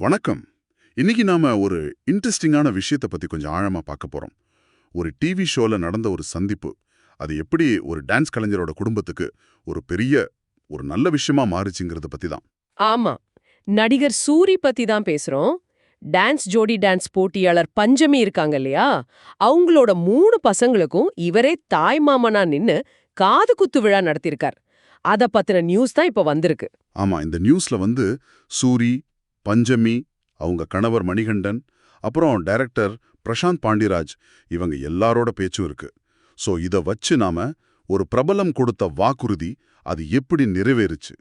வணக்கம். இன்னைக்கு நாம ஒரு இன்ட்ரெஸ்டிங்கான விஷயத்தை பத்தி கொஞ்சம் ஆழமா பார்க்க போறோம். ஒரு டிவி ஷோல நடந்த ஒரு சந்திப்பு. அது எப்படி ஒரு டான்ஸ் கலைஞரோட குடும்பத்துக்கு ஒரு பெரிய ஒரு நல்ல விஷயமா மாறுச்சுங்கிறத பத்தி தான். ஆமா. நடிகர் சூரி பத்தி தான் பேசுறோம். டான்ஸ் ஜோடி டான்ஸ் போட்டியாளர் பஞ்சமி இருக்காங்க இல்லையா? அவங்களோட மூணு பசங்களுக்கும் இவரே தாய் மாமனா நின்னு காது குத்து விழா நடத்தியிருக்கார். அத பத்தின நியூஸ் தான் இப்ப வந்திருக்கு. ஆமா இந்த நியூஸ்ல வந்து சூரி பஞ்சமி அவங்க கணவர் மணிகண்டன் அப்புறம் டைரக்டர் பிரசாந்த் பாண்டிராஜ் இவங்க எல்லாரோட பேச்சும் இருக்கு. சோ இத வச்சு நாம ஒரு பிரபலம் கொடுத்த வாக்குறுதி அது எப்படி நிறைவேறுச்சு?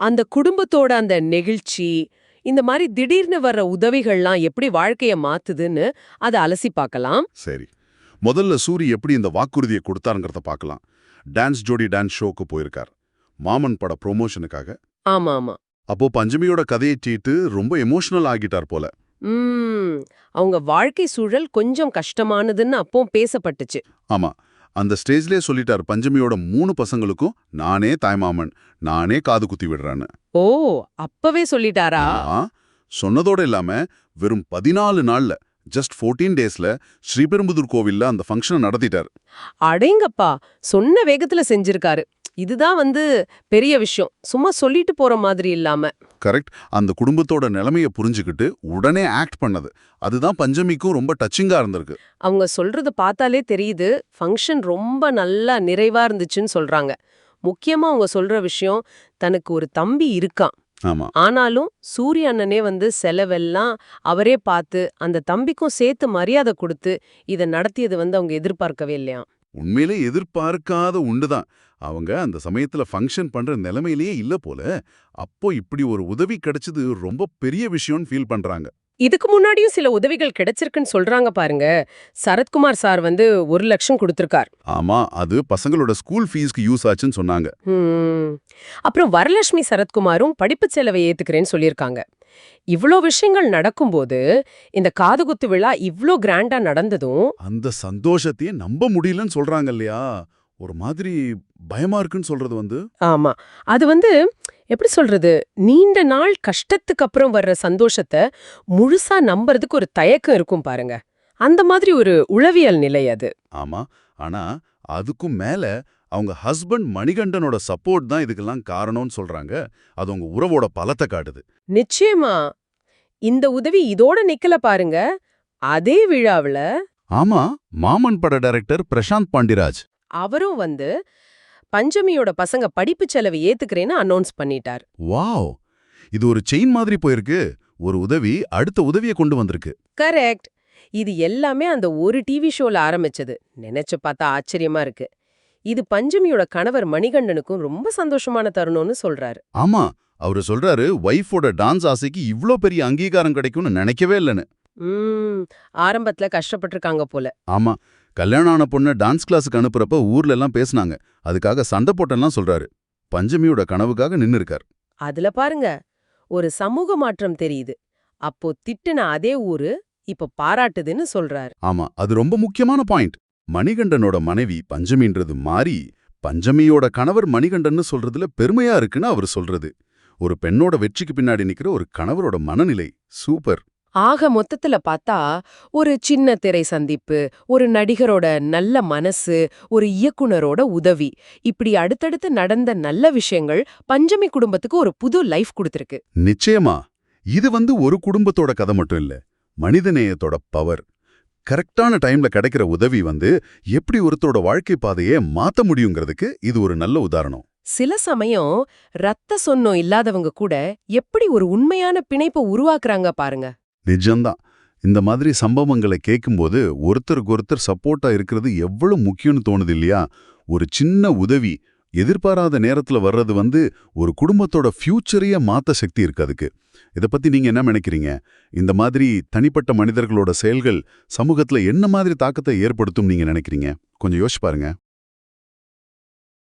அந்த குடும்பத்தோட அந்த நெகிழ்ச்சி இந்த மாதிரி திடீர்னு வர்ற உதவிகள்லாம் எப்படி வாழ்க்கைய மாத்துதுன்னு அத அலசி பார்க்கலாம் சரி. முதல்ல சூரி எப்படி இந்த வாக்குறுதியை கொடுத்தாருங்கிறத பார்க்கலாம் டான்ஸ் ஜோடி டான்ஸ் ஷோக்கு போயிருக்கார். மாமன் பட ப்ரொமோஷனுக்காக. ஆமா ஆமா அப்போ பஞ்சமியோட கதையை தீட்டு ரொம்ப எமோஷனல் ஆகிட்டார் போல. அவங்க வாழ்க்கை சூழல் கொஞ்சம் கஷ்டமானதுன்னு அப்போ பேசப்பட்டுச்சு. ஆமா அந்த ஸ்டேஜ்லயே சொல்லிட்டார் பஞ்சமியோட மூணு பசங்களுக்கும் நானே தாய்மாமன் நானே காது குத்தி விடுறேன்னு. ஓ அப்பவே சொல்லிட்டாரா? சொன்னதோட இல்லாம வெறும் பதினாலு நாள்ல ஜஸ்ட் 14 டேஸ்ல ஸ்ரீபெரும்புதூர் கோவில்ல அந்த ஃபங்க்ஷனை நடத்திட்டார். அடேங்கப்பா சொன்ன வேகத்துல செஞ்சிருக்காரு. இதுதான் வந்து பெரிய விஷயம். சும்மா சொல்லிட்டு போற மாதிரி இல்லாம. கரெக்ட் அந்த குடும்பத்தோட நிலைமைய புரிஞ்சுக்கிட்டு உடனே ஆக்ட் பண்ணது. அதுதான் பஞ்சமிக்கும் ரொம்ப டச்சிங்கா இருந்திருக்கு. அவங்க சொல்றது பார்த்தாலே தெரியுது. ஃபங்க்ஷன் ரொம்ப நல்லா நிறைவா இருந்துச்சுன்னு சொல்றாங்க. முக்கியமா அவங்க சொல்ற விஷயம் தனக்கு ஒரு தம்பி இருக்கான். ஆனாலும் சூரிய அண்ணனே வந்து செலவெல்லாம் அவரே பார்த்து அந்த தம்பிக்கும் சேர்த்து மரியாதை கொடுத்து இதை நடத்தியது வந்து அவங்க எதிர்பார்க்கவே இல்லையா உண்மையிலே எதிர்பார்க்காத உண்டுதான். அவங்க அந்த சமயத்துல ஃபங்க்ஷன் பண்ற நிலைமையிலேயே இல்ல போல அப்போ இப்படி ஒரு உதவி கிடைச்சது ரொம்ப பெரிய விஷயம்னு ஃபீல் பண்றாங்க. இதுக்கு முன்னாடியும் சில உதவிகள் கிடைச்சிருக்குன்னு சொல்றாங்க பாருங்க. சரத்குமார் சார் வந்து ஒரு லட்சம் கொடுத்திருக்கார். ஆமா அது பசங்களோட ஸ்கூல் ஃபீஸ்க்கு யூஸ் ஆச்சுன்னு சொன்னாங்க. அப்புறம் வரலட்சுமி சரத்குமாரும் படிப்பு செலவை ஏத்துக்கிறேன்னு சொல்லியிருக்காங்க. இவ்ளோ விஷயங்கள் நடக்கும்போது இந்த காதுகுத்து விழா இவ்ளோ கிராண்டா நடந்ததும் அந்த சந்தோஷத்தையே நம்ப முடியலன்னு சொல்றாங்க இல்லையா? ஒரு மாதிரி பயமா இருக்குன்னு சொல்றது வந்து. ஆமா. அது வந்து எப்படி சொல்றது? நீண்ட நாள் கஷ்டத்துக்கு அப்புறம் வர்ற சந்தோஷத்தை முழுசா நம்புறதுக்கு ஒரு தயக்கம் இருக்கும் பாருங்க. அந்த மாதிரி ஒரு உளவியல் நிலை அது. ஆமா. ஆனா அதுக்கும் மேல அவங்க ஹஸ்பண்ட் மணிகண்டனோட சப்போர்ட் தான் இதுக்கெல்லாம் காரணம்னு சொல்றாங்க. அது உங்க உறவோட பலத்தை காட்டுது. நிச்சயமா. இந்த உதவி இதோட நிக்கல பாருங்க. அதே விழாவுல ஆமா மாமன் பட டைரக்டர் பிரசாந்த் பாண்டிராஜ் அவரும் வந்து பஞ்சமியோட பசங்க படிப்பு செலவை ஏத்துக்கிறேன்னு அனௌன்ஸ் பண்ணிட்டார். வாவ்! இது ஒரு செயின் மாதிரி போயிருக்கு. ஒரு உதவி அடுத்த உதவியை கொண்டு வந்திருக்கு. கரெக்ட் இது எல்லாமே அந்த ஒரு டிவி ஷோல ஆரம்பிச்சது. நினைச்சு பார்த்தா ஆச்சரியமா இருக்கு. இது பஞ்சமியோட கணவர் மணிகண்டனுக்கும் ரொம்ப சந்தோஷமான தருணம்னு சொல்றாரு. ஆமா அவரு சொல்றாரு ஒய்ஃபோட டான்ஸ் ஆசைக்கு இவ்ளோ பெரிய அங்கீகாரம் கிடைக்கும்னு நினைக்கவே இல்லைன்னு. ஆரம்பத்துல கஷ்டப்பட்டிருக்காங்க போல. ஆமா கல்யாணம் ஆன பொண்ணை டான்ஸ் கிளாஸுக்கு அனுப்புறப்ப ஊர்ல எல்லாம் பேசுனாங்க. அதுக்காக சண்டை போட்டெல்லாம் சொல்றாரு. பஞ்சமியோட கனவுக்காக நின்னு இருக்கார். அதுல பாருங்க ஒரு சமூக மாற்றம் தெரியுது. அப்போ திட்டுன அதே ஊரு இப்ப பாராட்டுதுன்னு சொல்றாரு. ஆமா அது ரொம்ப முக்கியமான பாயிண்ட். மணிகண்டனோட மனைவி பஞ்சமின்றது மாறி பஞ்சமியோட கணவர் மணிகண்டன்னு சொல்றதுல பெருமையா இருக்குன்னு அவர் சொல்றது. ஒரு பெண்ணோட வெற்றிக்கு பின்னாடி நிக்கிற ஒரு கணவரோட மனநிலை சூப்பர். ஆக மொத்தத்துல பார்த்தா ஒரு சின்ன திரை சந்திப்பு ஒரு நடிகரோட நல்ல மனசு ஒரு இயக்குனரோட உதவி. இப்படி அடுத்தடுத்து நடந்த நல்ல விஷயங்கள் பஞ்சமி குடும்பத்துக்கு ஒரு புது லைஃப் கொடுத்திருக்கு. நிச்சயமா. இது வந்து ஒரு குடும்பத்தோட கதை மட்டும் இல்ல மனிதநேயத்தோட பவர். கரெக்டான டைம்ல கிடைக்கிற உதவி வந்து எப்படி ஒருத்தரோட வாழ்க்கை பாதையே மாத்த முடியுங்கிறதுக்கு இது ஒரு நல்ல உதாரணம். சில சமயம் ரத்த சொந்தம் இல்லாதவங்க கூட எப்படி ஒரு உண்மையான பிணைப்பை உருவாக்குறாங்க பாருங்க. நிஜம்தான். இந்த மாதிரி சம்பவங்களை கேட்கும்போது ஒருத்தருக்கு ஒருத்தர் சப்போர்ட்டா இருக்கிறது எவ்வளவு முக்கியம்னு தோணுது இல்லையா? ஒரு சின்ன உதவி எதிர்பாராத நேரத்துல வர்றது வந்து ஒரு குடும்பத்தோட ஃபியூச்சரையே மாத்த சக்தி இருக்கு அதுக்கு. இத பத்தி நீங்க என்ன நினைக்கிறீங்க? இந்த மாதிரி தனிப்பட்ட மனிதர்களோட செயல்கள் சமூகத்துல என்ன மாதிரி தாக்கத்தை ஏற்படுத்தும் நீங்க நினைக்கிறீங்க? கொஞ்சம் யோசிச்சு பாருங்கள்